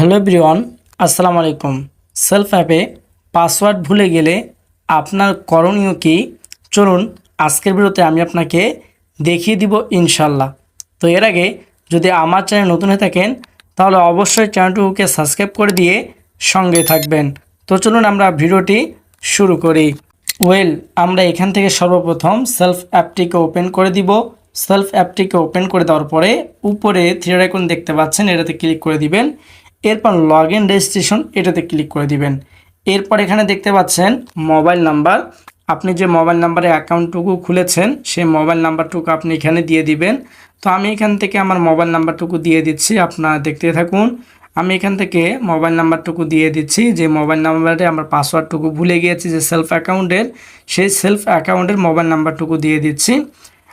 Hello everyone, আসসালামু আলাইকুম। Self অ্যাপে পাসওয়ার্ড ভুলে গেলে আপনার করণীয় কি? চলুন, আজকের ভিডিওতে আমি আপনাকে দেখিয়ে দিব ইনশাল্লাহ তো এর আগে যদি আমার চ্যানেল নতুন হয়ে থাকেন, তাহলে অবশ্যই চ্যানেলটুকুকে সাবস্ক্রাইব করে দিয়ে সঙ্গে থাকবেন। তো চলুন আমরা ভিডিওটি শুরু করি। ওয়েল, আমরা এখান থেকে সর্বপ্রথম সেলফ অ্যাপটিকে ওপেন করে দিব। সেলফ অ্যাপটিকে ওপেন করে দেওয়ার পরে উপরে থ্রি আইকন দেখতে পাচ্ছেন, এটাতে ক্লিক করে দিবেন। এরপর লগ ইন রেজিস্ট্রেশন এটাতে ক্লিক করে দিবেন। এরপর এখানে দেখতে পাচ্ছেন মোবাইল নাম্বার আপনি যে মোবাইল নাম্বারে অ্যাকাউন্টটুকু খুলেছেন, সেই মোবাইল নাম্বারটুকু আপনি এখানে দিয়ে দিবেন। তো আমি এখান থেকে আমার মোবাইল নাম্বারটুকু দিয়ে দিচ্ছি, আপনারা দেখতে থাকুন। আমি এখান থেকে মোবাইল নাম্বারটুকু দিয়ে দিচ্ছি, যে মোবাইল নাম্বারে আমার পাসওয়ার্ডটুকু ভুলে গিয়েছি যে সেলফ অ্যাকাউন্টের সেই সেলফ অ্যাকাউন্টের মোবাইল নাম্বারটুকু দিয়ে দিচ্ছি।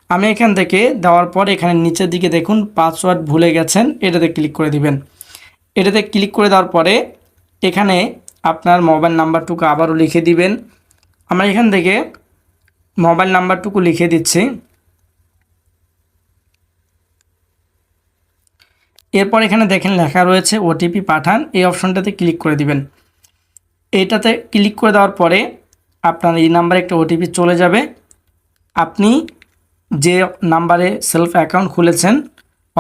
আমি এখান থেকে দেওয়ার পর এখানে নিচের দিকে দেখুন পাসওয়ার্ড ভুলে গেছেন, এটাতে ক্লিক করে দিবেন। এটাতে ক্লিক করে দেওয়ার পরে এখানে আপনার মোবাইল নাম্বারটুকু আবারও লিখে দিবেন। আমরা এখান থেকে মোবাইল নাম্বারটুকু লিখে দিচ্ছি। এরপর এখানে দেখেন লেখা রয়েছে ওটিপি পাঠান। এই অপশনটাতে ক্লিক করে দিবেন। এইটাতে ক্লিক করে দেওয়ার পরে আপনার এই নাম্বারে একটা ওটিপি চলে যাবে। আপনি যে নাম্বারে সেলফ অ্যাকাউন্ট খুলেছেন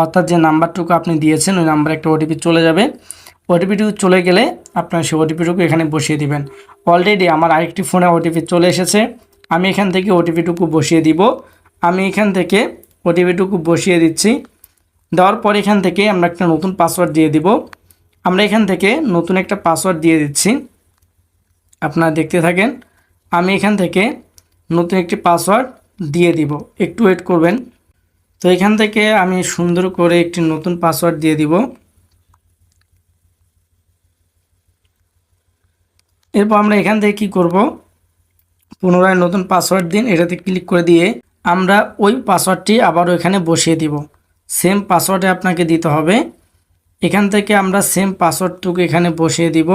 অর্থাৎ যে নাম্বারটুকু আপনি দিয়েছেন, ওই নাম্বারে একটা ওটিপি চলে যাবে। ওটিপিটুকু চলে গেলে আপনার সেই ওটিপিটুকু এখানে বসিয়ে দিবেন। অলরেডি আমার আরেকটি ফোনে ওটিপি চলে এসেছে। আমি এখান থেকে ওটিপিটুকু বসিয়ে দিব। আমি এখান থেকে ওটিপিটুকু বসিয়ে দিচ্ছি। দেওয়ার পর এখান থেকে আমরা একটা নতুন পাসওয়ার্ড দিয়ে দিব। আমরা এখান থেকে নতুন একটা পাসওয়ার্ড দিয়ে দিচ্ছি। আপনারা দেখতে থাকেন, আমি এখান থেকে নতুন একটি পাসওয়ার্ড দিয়ে দিব। একটু ওয়েট করবেন। তো এখান থেকে আমি সুন্দর করে একটি নতুন পাসওয়ার্ড দিয়ে দিব। এরপর আমরা এখান থেকে কি করব? পুনরায় নতুন পাসওয়ার্ড দিন, এটাতে ক্লিক করে দিয়ে আমরা ওই পাসওয়ার্ডটি আবারও এখানে বসিয়ে দিব। সেম পাসওয়ার্ডে আপনাকে দিতে হবে। এখান থেকে আমরা সেম পাসওয়ার্ডটুকু এখানে বসিয়ে দিব।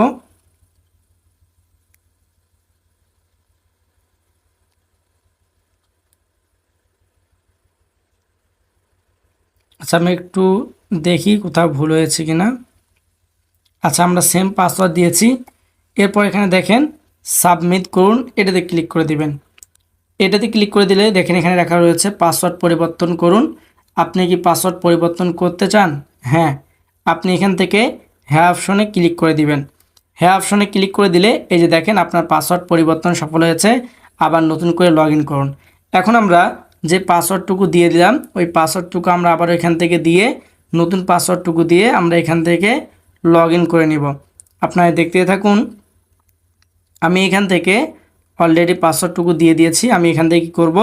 আচ্ছা আমি একটু দেখি কোথাও ভুল হয়েছে কি না আচ্ছা আমরা সেম পাসওয়ার্ড দিয়েছি। এরপর এখানে দেখেন সাবমিট করুন, এটাতে ক্লিক করে দিবেন। এটাতে ক্লিক করে দিলে দেখেন এখানে লেখা রয়েছে পাসওয়ার্ড পরিবর্তন করুন। আপনি কি পাসওয়ার্ড পরিবর্তন করতে চান? হ্যাঁ আপনি এখান থেকে হ্যাঁ অপশনে ক্লিক করে দিবেন। হ্যাঁ অপশনে ক্লিক করে দিলে এই যে দেখেন আপনার পাসওয়ার্ড পরিবর্তন সফল হয়েছে। আবার নতুন করে লগ করুন। এখন আমরা যে পাসওয়ার্ডটুকু দিয়ে দিলাম, ওই পাসওয়ার্ডটুকু আমরা আবার এখান থেকে দিয়ে নতুন পাসওয়ার্ডটুকু দিয়ে আমরা এখান থেকে লগ করে নিব। আপনারা দেখতে থাকুন, আমি এখান থেকে অলরেডি পাসওয়ার্ডটুকু দিয়ে দিয়েছি, আমি এখান থেকে কী করব?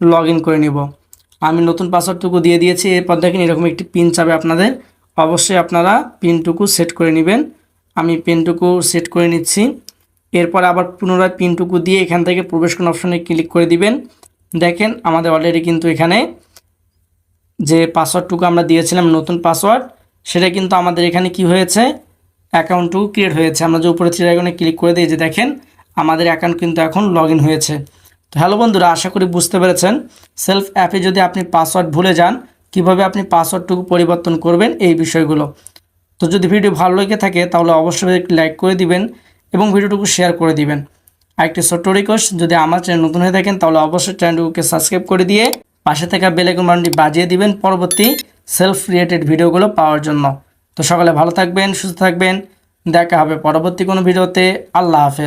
লগ করে নিব। আমি নতুন পাসওয়ার্ডটুকু দিয়ে দিয়েছি, এরপর দেখেন এরকম একটি পিন চাবে আপনাদের। অবশ্যই আপনারা পিনটুকু সেট করে নেবেন। আমি পিনটুকু সেট করে নিচ্ছি। এরপর আবার পুনরায় পিনটুকু দিয়ে এখান থেকে প্রবেশ কোন অপশনে ক্লিক করে দিবেন। দেখেন আমাদের অলরেডি কিন্তু এখানে যে পাসওয়ার্ডটুকু আমরা দিয়েছিলাম, নতুন পাসওয়ার্ড সেটা কিন্তু আমাদের এখানে কি হয়েছে? অ্যাকাউন্টটুকু ক্রিয়েট হয়েছে। আমরা যে উপরে থ্রি ক্লিক করে দিই যে দেখেন আমাদের অ্যাকাউন্ট কিন্তু এখন লগ হয়েছে। তো হ্যালো বন্ধুরা, আশা করি বুঝতে পেরেছেন। সেলফ অ্যাপে যদি আপনি পাসওয়ার্ড ভুলে যান, কীভাবে আপনি পাসওয়ার্ডটুকু পরিবর্তন করবেন, এই বিষয়গুলো। তো যদি ভিডিও ভালো লেগে থাকে, তাহলে অবশ্যই একটি লাইক করে দিবেন এবং ভিডিওটুকু শেয়ার করে দিবেন। আরেকটি ছোট্ট রিকোয়েস্ট যদি আমার চ্যানেল নতুন হয়ে থাকেন, তাহলে অবশ্যই চ্যানেলটিকে সাবস্ক্রাইব করে দিয়ে পাশে থাকা বেলাইকন বাটনটি বাজিয়ে দিবেন পরবর্তী সেলফ রিলেটেড ভিডিওগুলো পাওয়ার জন্য। তো সকালে ভালো থাকবেন, সুস্থ থাকবেন। দেখা হবে পরবর্তী কোনো ভিডিওতে আল্লাহ হাফেজ।